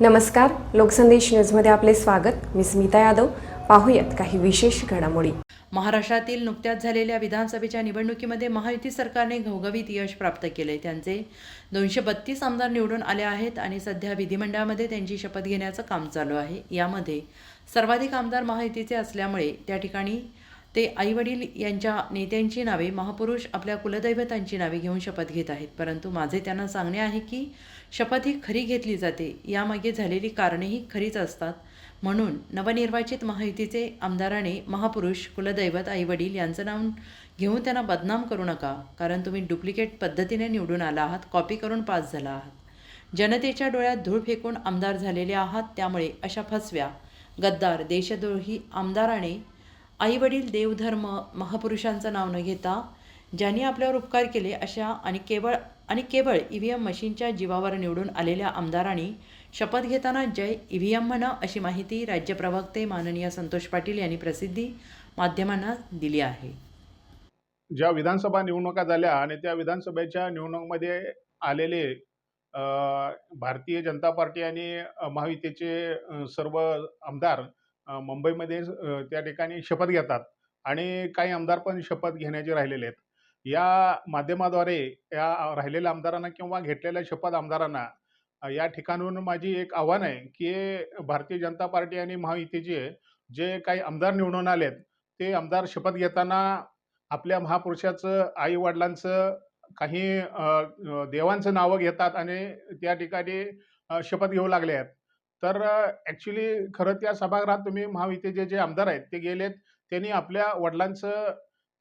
नमस्कार लोकसंदेश न्यूजमध्ये आपले स्वागत. मी स्मिता यादव. पाहूयात काही विशेष घडामोडी. महाराष्ट्रातील नुकत्याच झालेल्या विधानसभेच्या निवडणुकीमध्ये महायुती सरकारने घवघवीत यश प्राप्त केले. त्यांचे दोनशे बत्तीस आमदार निवडून आले आहेत आणि सध्या विधिमंडळामध्ये त्यांची शपथ घेण्याचं काम चालू आहे. यामध्ये सर्वाधिक आमदार महायुतीचे असल्यामुळे त्या ठिकाणी ते आईवडील यांच्या नेत्यांची नावे महापुरुष आपल्या कुलदैवतांची नावे घेऊन शपथ घेत आहेत. परंतु माझे त्यांना सांगणे आहे की शपथ ही खरी घेतली जाते. यामागे झालेली कारणेही खरीच असतात. म्हणून नवनिर्वाचित महायुतीचे आमदाराने महापुरुष कुलदैवत आईवडील यांचं नाव घेऊन त्यांना बदनाम करू नका. कारण तुम्ही डुप्लिकेट पद्धतीने निवडून आला आहात कॉपी करून पास झाला आहात. जनतेच्या डोळ्यात धूळ फेकून आमदार झालेले आहात त्यामुळे अशा फसव्या. गद्दार देशद्रोही आमदाराने आईवडील देवधर्म महापुरुषांचं नाव न घेता ज्यांनी आपल्यावर उपकार केले अशा आणि केवळ आणि केवळ ई व्ही एम मशीनच्या जीवावर निवडून आलेल्या आमदारांनी शपथ घेताना जय ई व्ही एम म्हणा अशी माहिती राज्य प्रवक्ते माननीय संतोष पाटील यांनी प्रसिद्धी माध्यमांना दिली आहे. ज्या विधानसभा निवडणुका झाल्या आणि त्या विधानसभेच्या निवडणुकीमध्ये आलेले भारतीय जनता पार्टी आणि महायुतीचे सर्व आमदार मुंबईमध्ये त्या ठिकाणी शपथ घेतात आणि काही आमदार पण शपथ घेण्याचे राहिलेले आहेत. या माध्यमाद्वारे या राहिलेल्या आमदारांना किंवा घेतलेल्या शपथ आमदारांना या ठिकाणून माझी एक आव्हान आहे की भारतीय जनता पार्टी आणि महायुतीचे जे काही आमदार निवडून आलेत ते आमदार शपथ घेताना आपल्या महापुरुषाचं आई वडिलांचं काही देवांचं नावं घेतात आणि त्या ठिकाणी शपथ घेऊ लागले आहेत. तर ॲक्च्युली खरं त्या सभागृहात तुम्ही महावितेचे जे आमदार आहेत ते गेलेत. त्यांनी आपल्या वडिलांचं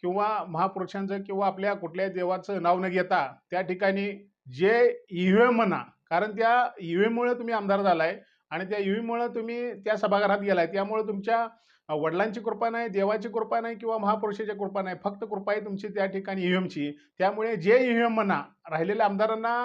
किंवा महापुरुषांचं किंवा आपल्या कुठल्याही देवाचं नाव न घेता त्या ठिकाणी जे ई एम म्हणा कारण त्या ई तुम्ही आमदार झालाय आणि त्या ई तुम्ही त्या सभागृहात गेलाय. त्यामुळे तुमच्या वडिलांची कृपा नाही देवाची कृपा नाही किंवा महापुरुषाची कृपा नाही. फक्त कृपा आहे तुमची त्या ठिकाणी ई त्यामुळे जे ई म्हणा राहिलेल्या आमदारांना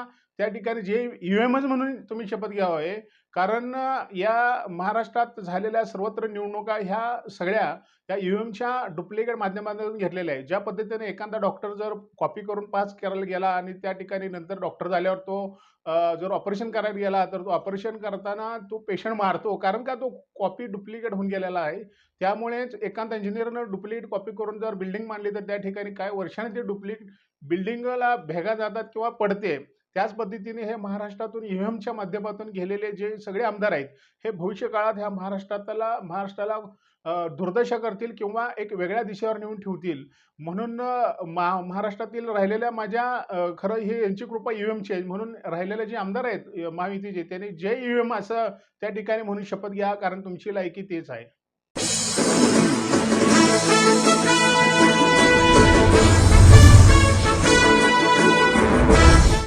त्या ठिकाणी जे ई एमच म्हणून तुम्ही शपथ घ्यावं आहे कारण या महाराष्ट्रात झालेल्या सर्वत्र निवडणुका ह्या सगळ्या या ई एमच्या डुप्लिकेट माध्यमातून घेतलेल्या आहे ज्या पद्धतीने एखादा डॉक्टर जर कॉपी करून पास करायला गेला आणि त्या ठिकाणी नंतर डॉक्टर झाल्यावर तो जर ऑपरेशन करायला गेला तर तो ऑपरेशन करताना तो पेशंट मारतो. कारण का तो कॉपी डुप्लिकेट होऊन गेलेला आहे. त्यामुळेच एखादा इंजिनियरनं डुप्लिकेट कॉपी करून जर बिल्डिंग मांडली तर त्या ठिकाणी काय वर्षाने ते डुप्लिकेट बिल्डिंगला भेगा जातात किंवा पडते. त्याच पद्धतीने हे महाराष्ट्रातून ई एमच्या माध्यमातून गेलेले जे सगळे आमदार आहेत हे भविष्य काळात ह्या महाराष्ट्राला महाराष्ट्राला दुर्दशा करतील किंवा एक वेगळ्या दिशेवर नेऊन ठेवतील. म्हणून मा महाराष्ट्रातील राहिलेल्या माझ्या खरं ही यांची कृपा ई एमची आहे. म्हणून राहिलेले जे आमदार आहेत महायुतीचे त्यांनी जे ई एम असं त्या ठिकाणी म्हणून शपथ घ्या कारण तुमची लायकी तेच आहे.